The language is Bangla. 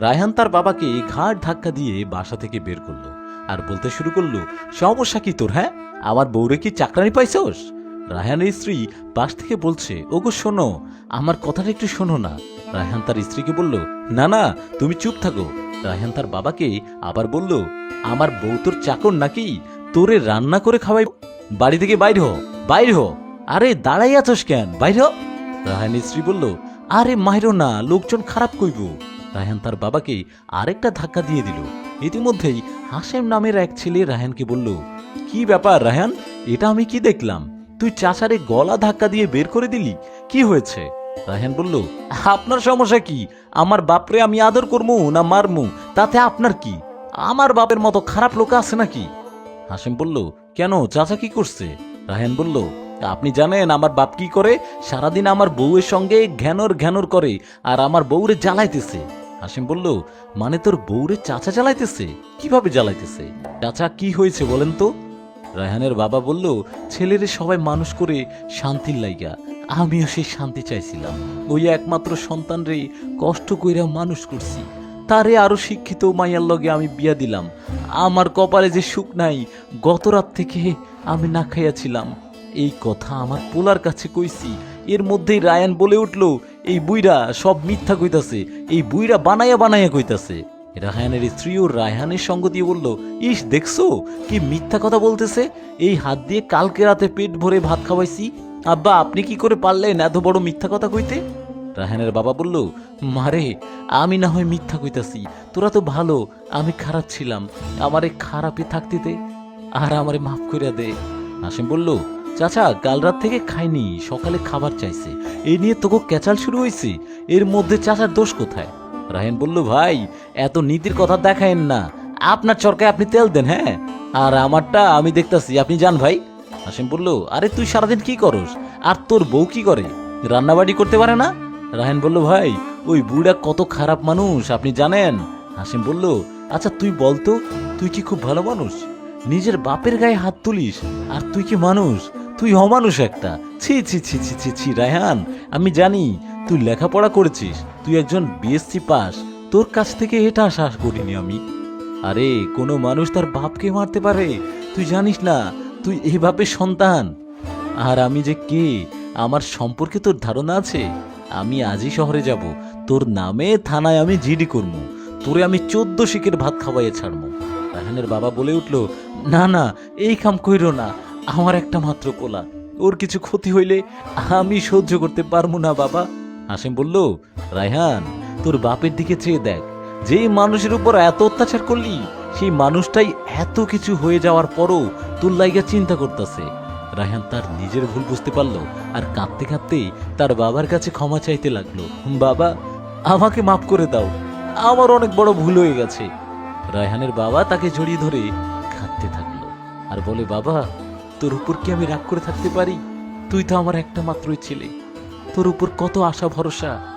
রায়হান তার বাবাকে ঘাট ধাক্কা দিয়ে বাসা থেকে বের করল আর বলতে শুরু করল, সমস্যা কি তোর হ্যাঁ? আমার বউরে কি চাকরানি পাইছস? রায়হানের স্ত্রী পাশ থেকে বলছে, ওগো, শোনো, আমার কথাটা একটু শোনো না। রায়হান তার স্ত্রীকে বলল, না না, তুমি চুপ থাকো। রায়হান তার বাবাকে আবার বলল, আমার বউ তোর চাকর নাকি? তোরে রান্না করে খাওয়াই, বাড়ি থেকে বাইর হ বাইর হ। আরে দাঁড়াই আছস কেন? বাইর হ। রায়হানের স্ত্রী বলল, আরে, মাইরো না, লোকজন খারাপ কইব। রায়হান তার বাবাকে আরেকটা ধাক্কা দিয়ে দিল। ইতিমধ্যেই হাসেম নামের এক ছেলে রায়হানকে বলল, কি ব্যাপার রায়হান? এটা আমি কি দেখলাম? তুই চাচারে গলা ধাক্কা দিয়ে বের করে দিলি? কি হয়েছে? রায়হান বলল, আপনার সমস্যা কি? আমার বাপরে আমি আদর করমু না মারমু? তাতে আপনার কি? আমার বাপের মতো খারাপ লোক আছে নাকি? হাসেম বলল, কেন? চাচা কি করছে? রায়হান বলল, আপনি জানেন আমার বাপ কি করে? সারাদিন আমার বউয়ের সঙ্গে ঘ্যানর ঘ্যানর করে আর আমার বউরে জ্বালাইতেছে। হাসিম বলল মানে তোর বউরে চাচা জ্বালাইতেছে? কীভাবে জ্বালাইতেছে? চাচা কি হয়েছে বলেন তো? রায়হানের বাবা বলল, ছেলেরে সবাই মানুষ করে শান্তির লাইগা। আমিও সেই শান্তি চাইছিলাম। ওই একমাত্র সন্তান রে কষ্ট কইরা মানুষ করছি। তারে আরও শিক্ষিত মাইয়ার লগে আমি বিয়া দিলাম। আমার কপালে যে সুখ নাই গত রাত থেকে আমি না খাইয়াছিলাম। এই কথা আমার পোলার কাছে কইছি। এর মধ্যেই রায়ান বলে উঠল এই বুইরা সব মিথ্যা কইতাছে, এই বুইরা বানাইয়া বানাইয়া কইতাছে। রাহায়ানের স্ত্রীও রায়হানের সঙ্গ দিয়ে বলল, ইস, দেখছ? কি মিথ্যা কথা বলতেছে? এই হাত দিয়ে কালকে রাতে পেট ভরে ভাত খাওয়াইছি। আব্বা, আপনি কি করে পারলেন এত বড় মিথ্যা কথা কইতে? রাহানের বাবা বলল, মারে, আমি না হয় মিথ্যা কইতাছি। তোরা তো ভালো, আমি খারাপ ছিলাম। আমারে খারাপে থাকতে দে, আর আমারে মাফ কইরা দে। হাসিম বলল চাচা, কাল রাত থেকে খাইনি, সকালে খাবার চাইছে। এই নিয়ে তোকে ক্যাচাল শুরু হয়েছে এর মধ্যে চাচার দোষ কোথায়? রাহেন বলল, ভাই, এত নীতির কথা দেখায়েন না। আপনার চরকায় আপনি তেল দেন হ্যাঁ? আর আমারটা আমি দেখতাছি, আপনি যান ভাই। হাসিম বলল, আরে তুই সারাদিন কি করস? আর তোর বউ কি করে? রান্নাবাড়ি করতে পারে না? রাহেন বলল, ভাই, ওই বুড়া কত খারাপ মানুষ, আপনি জানেন? হাসিম বলল আচ্ছা তুই বলতো তুই কি খুব ভালো মানুষ? নিজের বাপের গায়ে হাত তুলিস, আর তুই কি মানুষ? তুই অমানুষ একটা। ছি ছি ছি ছি ছি ছি, রায়হান, আমি জানি তুই লেখাপড়া করেছিস, তুই একজন বিএসসি পাস। তোর কাছ থেকে এটা আশা করিনি আমি। আরে, কোনো মানুষ তার বাপকে মারতে পারে। তুই জানিস না, তুই বাপের সন্তান। আর আমি যে কে, আমার সম্পর্কে তোর ধারণা আছে? আমি আজই শহরে যাব। তোর নামে থানায় আমি জিডি করব। তোরে আমি চোদ্দ শিকের ভাত খাওয়াইয়ে ছাড়বো। রাহানের বাবা বলে উঠল, না না, এই কাম কইরো না। আমার একটা মাত্র কোলা। ওর কিছু ক্ষতি হইলে আমি সহ্য করতে পারব না, বাবা। হাসিম বলল, রায়হান, তোর বাপের দিকে চেয়ে দেখ। যেই মানুষের উপর এত অত্যাচার করলি, সেই মানুষটাই এত কিছু হয়ে যাওয়ার পরও তোর লাইগা চিন্তা করতেছে। রায়হান তার নিজের ভুল বুঝতে পারল আর কাঁদতে কাঁদতেই তার বাবার কাছে ক্ষমা চাইতে লাগল। বাবা, আমাকে মাফ করে দাও। আমার অনেক বড় ভুল হয়ে গেছে। রায়হানের বাবা তাকে জড়িয়ে ধরে কাঁদতে থাকল আর বলে, বাবা তোর উপর কি আমি রাগ করে থাকতে পারি? তুই তো আমার একটা মাত্রই ছেলে। তোর উপর কত আশা, ভরসা